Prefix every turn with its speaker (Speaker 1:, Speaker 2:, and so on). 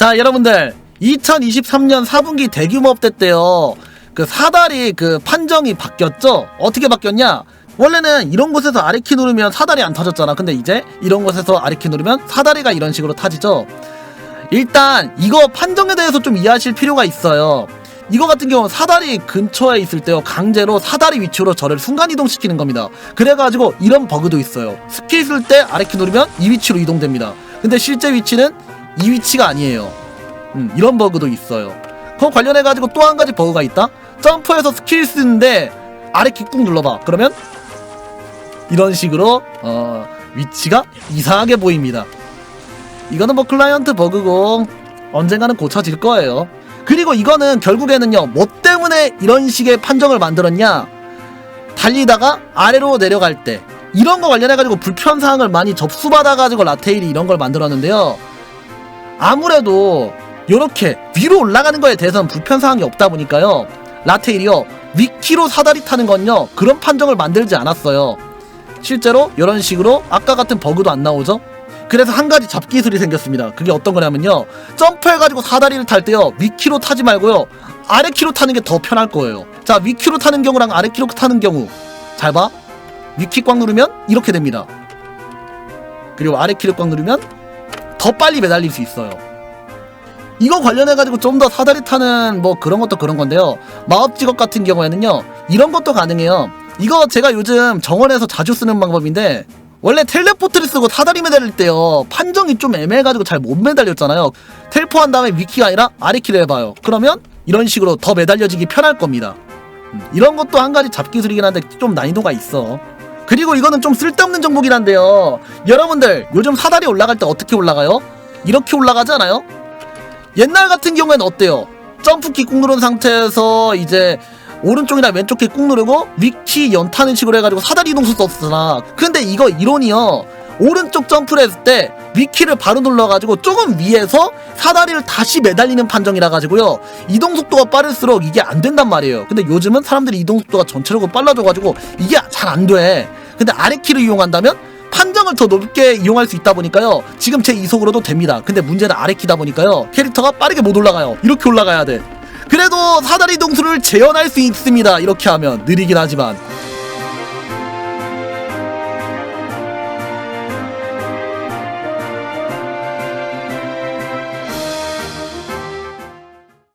Speaker 1: 자 여러분들 2023년 4분기 대규모 업데 때요. 그 사다리 그 판정이 바뀌었죠? 어떻게 바뀌었냐? 원래는 이런 곳에서 아래키 누르면 사다리 안 터졌잖아. 근데 이제 이런 곳에서 아래키 누르면 사다리가 이런 식으로 타지죠. 일단 이거 판정에 대해서 좀 이해하실 필요가 있어요. 이거 같은 경우는 사다리 근처에 있을 때요. 강제로 사다리 위치로 저를 순간 이동시키는 겁니다. 그래가지고 이런 버그도 있어요. 스킬 쓸 때 아래키 누르면 이 위치로 이동됩니다. 근데 실제 위치는 이 위치가 아니에요 음, 이런 버그도 있어요. 그거 관련해가지고 또 한 가지 버그가 있다? 점프해서 스킬 쓰는데 아래키 꾹 눌러봐. 그러면 이런 식으로 어, 위치가 이상하게 보입니다. 이거는 뭐 클라이언트 버그고 언젠가는 고쳐질 거예요. 그리고 이거는 결국에는요, 뭐 때문에 이런 식의 판정을 만들었냐? 달리다가 아래로 내려갈 때 이런 거 관련해가지고 불편 사항을 많이 접수받아가지고 라테일이 이런 걸 만들었는데요. 아무래도 이렇게 위로 올라가는 거에 대해서는 불편사항이 없다 보니까요. 라테일이요. 위키로 사다리 타는 건요. 그런 판정을 만들지 않았어요. 실제로 이런 식으로 아까 같은 버그도 안 나오죠. 그래서 한 가지 잡기술이 생겼습니다. 그게 어떤 거냐면요. 점프해가지고 사다리를 탈 때요. 위키로 타지 말고요. 아래 키로 타는 게 더 편할 거예요. 자, 위키로 타는 경우랑 아래 키로 타는 경우. 잘 봐. 위키 꽉 누르면 이렇게 됩니다. 그리고 아래 키를 꽉 누르면 더 빨리 매달릴 수 있어요. 이거 관련해가지고 좀 더 사다리 타는 뭐 그런 것도 그런 건데요. 마법 직업 같은 경우에는요, 이런 것도 가능해요. 이거 제가 요즘 정원에서 자주 쓰는 방법인데, 원래 텔레포트를 쓰고 사다리 매달릴 때요, 판정이 좀 애매해가지고 잘 못 매달렸잖아요. 텔포 한 다음에 위키가 아니라 아래키를 해봐요. 그러면 이런 식으로 더 매달려지기 편할 겁니다. 음, 이런 것도 한 가지 잡기술이긴 한데 좀 난이도가 있어. 그리고 이거는 좀 쓸데없는 정보긴 한데요. 여러분들 요즘 사다리 올라갈 때 어떻게 올라가요? 이렇게 올라가지 않아요? 옛날 같은 경우에는 어때요? 점프키 꾹 누른 상태에서 이제 오른쪽이나 왼쪽 키 꾹 누르고 위키 연타는 식으로 해가지고 사다리 이동수 썼으나 근데 이거 이론이요 오른쪽 점프를 했을 때 위키를 바로 눌러가지고 조금 위에서 사다리를 다시 매달리는 판정이라 가지고요 이동 속도가 빠를수록 이게 안 된단 말이에요 근데 요즘은 사람들이 이동 속도가 전체적으로 빨라져가지고 이게 잘 안 돼 근데 아래키를 이용한다면 판정을 더 높게 이용할 수 있다 보니까요. 지금 제 이속으로도 됩니다. 근데 문제는 아래키다 보니까요. 캐릭터가 빠르게 못 올라가요. 이렇게 올라가야 돼. 그래도 사다리 동수를 재현할 수 있습니다. 이렇게 하면 느리긴 하지만